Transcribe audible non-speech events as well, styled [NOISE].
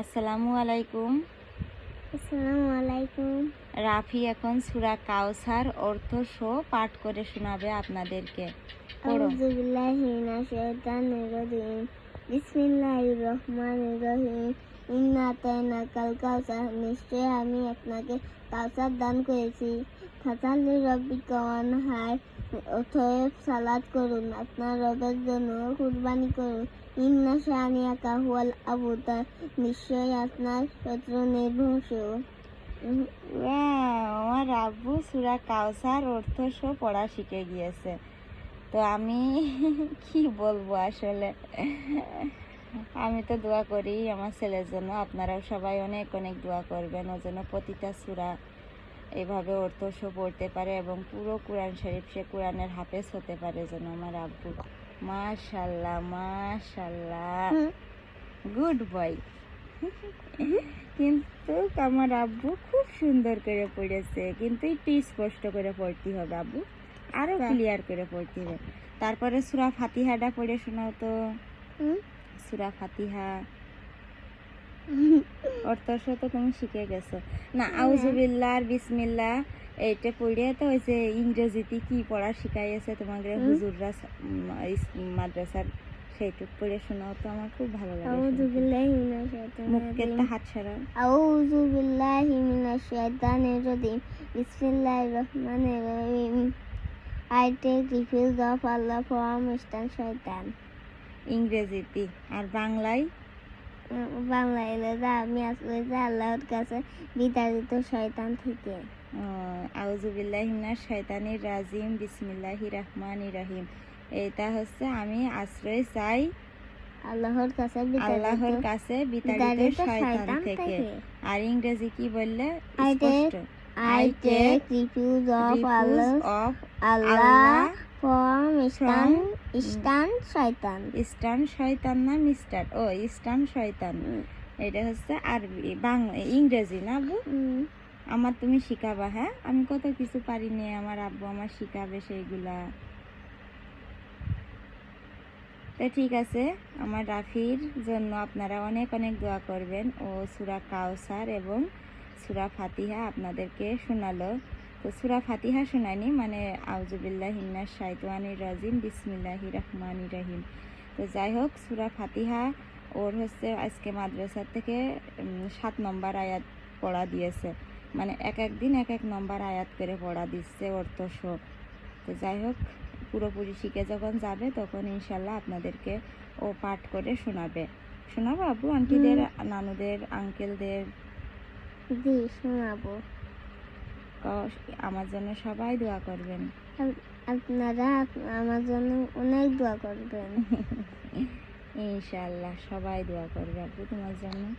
আসসালামু আলাইকুম। আসসালামু আলাইকুম। রাফি এখন সুরা কাউসার অর্থ শো পাঠ করে শোনাবে আপনাদেরকে। পড়ো। আউযু মিনাশ শাইতানির রাজিম বিসমিল্লাহির রহমানির রহিম ইন্না আতাইনাকাল কাউসার নিশ্চয় আমি আপনাকে কাউসার দান করেছি। ফাসালি রব্বিকা ওয়ানহার। অতএব সালাত করুন আপনার রবের জন্য কুরবানি করুন। ইন্না শানিয়াকা হুয়াল আবুতার নিশ্চয় আপনার শত্রু নির্ভংস ওয়াও, আমার আব্বু সুরা কাউসার অর্থ শো পড়া শিখে গিয়েছে। তো আমি [LAUGHS] কি বলব আসলে? আমি তো দোয়া করি আমার ছেলের জন্য। আপনারাও সবাই অনেক অনেক দোয়া করবেন। ও যেন প্রতিটা সুরা এভাবে অর্থ শো পড়তে পারে এবং পুরো কোরআন শরীফ সে কোরআনের হাফেজ হতে পারে যেন আমার আব্বু। মাশাল্লাহ মাশাল্লাহ। গুড বয় কিন্তু আমার আব্বু খুব সুন্দর করে পড়েছে। কিন্তু একটু স্পষ্ট করে পড়তে হবে আব্বু। আরও আচ্ছা। ক্লিয়ার করে পড়তে হবে। তারপরে সুরা ফাতিহাটা পড়ে শোনাও তো। সুরা ফাতিহা। অর্থ তো তুমি শিখে গেছো। না আউজুবিল্লাহ আর বিসমিল্লাহ এইটা পড়ে তো ওই যে ইংরেজিতে কি পড়া শিখাইছে হুম। হুজুররা মাদ্রাসার সেইটুক পড়ে শোনাও তো আমার খুব ভালো লাগে আউযু শুনতে। বিল্লাহি মিনাশ শাইতানির মুখকে রাজিম। হাত ছাড়াও। আউযু বিল্লাহি মিনাশ শাইতানির রাজিম। বিসমিল্লাহির রহমানির রহিম। I take refuge of Allah from Eastern শয়তান। ইংরেজিতে। আর বাংলায়? বাংলা এলাকা আমি আসলে যে আল্লাহর কাছে বিতাড়িত শয়তান থেকে। আউজুবিল্লাহ মিনাশ শয়তানির রাজিম বিসমিল্লাহির রহমানির রহিম। এটা হচ্ছে আমি আশ্রয় চাই আল্লাহর কাছে আল্লাহর কাছে বিতাড়িত শয়তান থেকে। আর ইংরেজি কি বললে? I I take refuge of Allah of Allah শয়তান। শয়তান না মিস্টার? ও শয়তান। এটা হচ্ছে আরবি বাংলা ইংরেজি না আব্বু আমার তুমি শিখাবা হ্যাঁ? আমি কত কিছু পারি নে আমার আব্বু আমার শিখাবে সেইগুলা। তো ঠিক আছে আমার রাফির জন্য আপনারা অনেক অনেক দোয়া করবেন। ও সুরা কাউসার এবং সুরা ফাতিহা আপনাদেরকে শোনালো। তো সুরা ফাতিহা শোনায়নি মানে আউজুবিল্লাহ হিন্না শাইতানির রাজিম বিসমিল্লাহি রহমানির রহিম। তো যাই হোক সুরা ফাতিহা ওর হচ্ছে আজকে মাদ্রাসা থেকে সাত নম্বর আয়াত পড়া দিয়েছে। মানে এক এক দিন এক এক নম্বর আয়াত করে পড়া দিচ্ছে অর্থ সহ তো যাই হোক পুরোপুরি শিখে যখন যাবে তখন ইনশাল্লাহ আপনাদেরকে ও পাঠ করে শোনাবে। শোনাবো আব্বু আন্টিদের নানুদের আঙ্কেলদের জি শোনাবো। আমার জন্য সবাই দোয়া করবেন। আপ- আপনারা আমাজনে আমার জন্য অনেক দোয়া করবেন। ইনশাল্লাহ সবাই দোয়া করবে আপু তোমার জন্য।